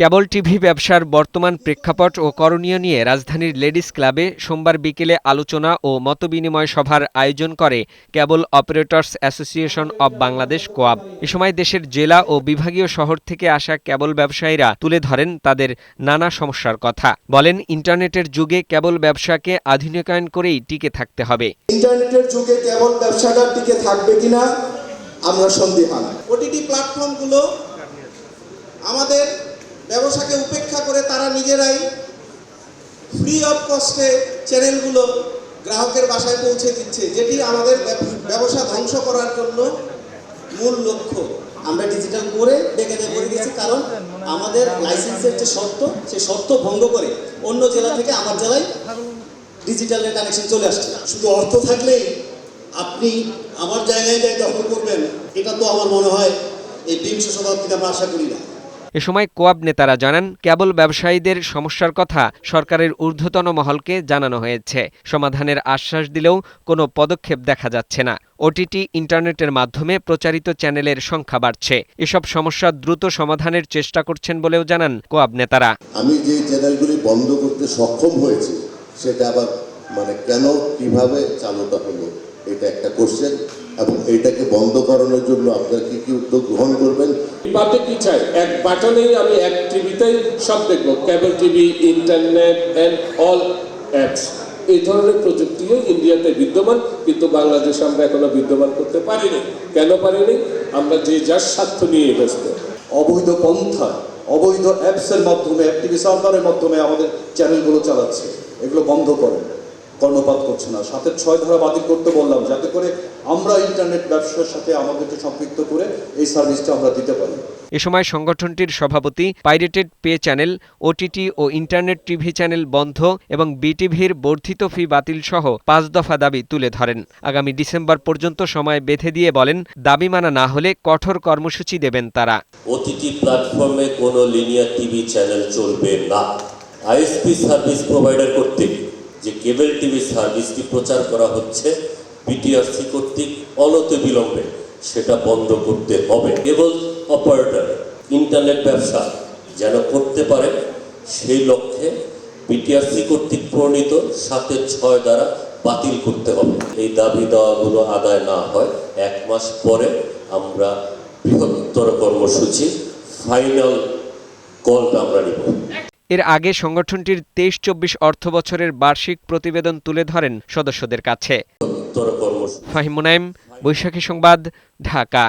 Cable TV ব্যবসার বর্তমান প্রেক্ষাপট ও করণীয় নিয়ে রাজধানীর লেডিস ক্লাবে সোমবার বিকেলে আলোচনা ও মতবিনিময় সভার আয়োজন করে cable operators association of Bangladesh COAB. এ সময় দেশের জেলা ও বিভাগীয় শহর থেকে আসা কেবল ব্যবসায়ীরা তুলে ধরেন তাদের নানা সমস্যার কথা। বলেন ইন্টারনেটের যুগে কেবল ব্যবসাকে আধুনিকায়ন করেই টিকে থাকতে হবে। ইন্টারনেটের যুগে কেবল ব্যবসাটা টিকে থাকবে কিনা আমরা সন্দিহান ওটিটি প্ল্যাটফর্মগুলো আমাদের ব্যবসাকে উপেক্ষা করে তারা নিজেরাই ফ্রি অফ কস্টে চ্যানেলগুলো গ্রাহকের বাসায় পৌঁছে দিচ্ছে, যেটি আমাদের ব্যবসা ধ্বংস করার জন্য মূল লক্ষ্য। আমরা ডিজিটাল করে ডেকে করে দিয়েছি, কারণ আমাদের লাইসেন্সের যে শর্ত, সেই শর্ত ভঙ্গ করে অন্য জেলা থেকে আমার জেলায় ডিজিটালের কানেকশন চলে আসছে। শুধু অর্থ থাকলেই আপনি আমার জায়গায় যাই দখল করবেন, এটা তো আমার মনে হয় এই বিংশ শতাব্দীতে আমরা আশা করি না। এ সময় কোয়াব নেতারা জানান, কেবল ব্যবসায়ীদের সমস্যার কথা সরকারের ঊর্ধ্বতন মহলকে জানানো হয়েছে। সমাধানের আশ্বাস দিলেও কোনো পদক্ষেপ দেখা যাচ্ছে না। ওটিটি ইন্টারনেটের মাধ্যমে প্রচারিত চ্যানেলের সংখ্যা বাড়ছে। এসব সমস্যা দ্রুত সমাধানের চেষ্টা করছেন বলেও জানান কোয়াব নেতারা। আমি যে চ্যানেলগুলি বন্ধ করতে সক্ষম হয়েছি, সেটা আবার মানে কেন, কীভাবে চালুটা হলো এটা একটা কোশ্চেন এবং এইটাকে বন্ধ করানোর জন্য আপনারা কি কি উদ্যোগ গ্রহণ করবেন? পাতে কি চাই? এক বাটনেই আমি এক টিভিতেই সব দেখব। Cable TV internet and all apps এই ধরনের প্রযুক্তিও ইন্ডিয়াতে বিদ্যমান কিন্তু বাংলাদেশে আমরা এখনও বিদ্যমান করতে পারিনি। কেন পারিনি? আমরা যে যার স্বার্থ নিয়ে ব্যস্ত। অবৈধ পন্থা অবৈধ অ্যাপসের মাধ্যমে টিভি সার্ভারের মাধ্যমে আমাদের চ্যানেলগুলো চালাচ্ছে। এগুলো বন্ধ করেন। কর্ণপাত করছে না। সাথে ছয় ধারা বাতিল করতে বললাম যাতে করে আমরা ইন্টারনেট ব্যবসার সাথে আমাদেরকে সম্পৃক্ত করে এই সার্ভিসটা আমরা দিতে পারি। এ সময় সংগঠনটির সভাপতি পাইরেটেড পে চ্যানেল ওটিটি ও ইন্টারনেট টিভি চ্যানেল বন্ধ এবং বিটিভির বর্ধিত ফি বাতিল সহ পাঁচ দফা দাবি তুলে ধরেন। আগামী ডিসেম্বর পর্যন্ত সময় বেঁধে দিয়ে বলেন দাবি মানা না হলে কঠোর কর্মসূচি দেবেন তারা। ওটিটি প্ল্যাটফর্মে কোনো লিনিয়ার টিভি চ্যানেল চলবে না। আইএসপি সার্ভিস প্রোভাইডার কর্তৃক। যে কেবল টিভি সার্ভিসটি প্রচার করা হচ্ছে বিটিআরসি কর্তৃক অনতি বিলম্বে, সেটা বন্ধ করতে হবে। কেবল অপারেটর, ইন্টারনেট ব্যবসা যেন করতে পারে, সেই লক্ষ্যে বিটিআরসি কর্তৃক প্রণীত সাথে ছয় দ্বারা বাতিল করতে হবে। এই দাবি দেওয়াগুলো আদায় না হয়, এক মাস পরে আমরা বৃহত্তর কর্মসূচি, ফাইনাল কলটা আমরা নিব। এর আগে সংগঠনটির তেইশ চব্বিশ অর্থ বছরের বার্ষিক প্রতিবেদন তুলে ধরেন সদস্যদের কাছে। বৃহত্তর ফাহিম মুনাইম বৈশাখী সংবাদ ঢাকা।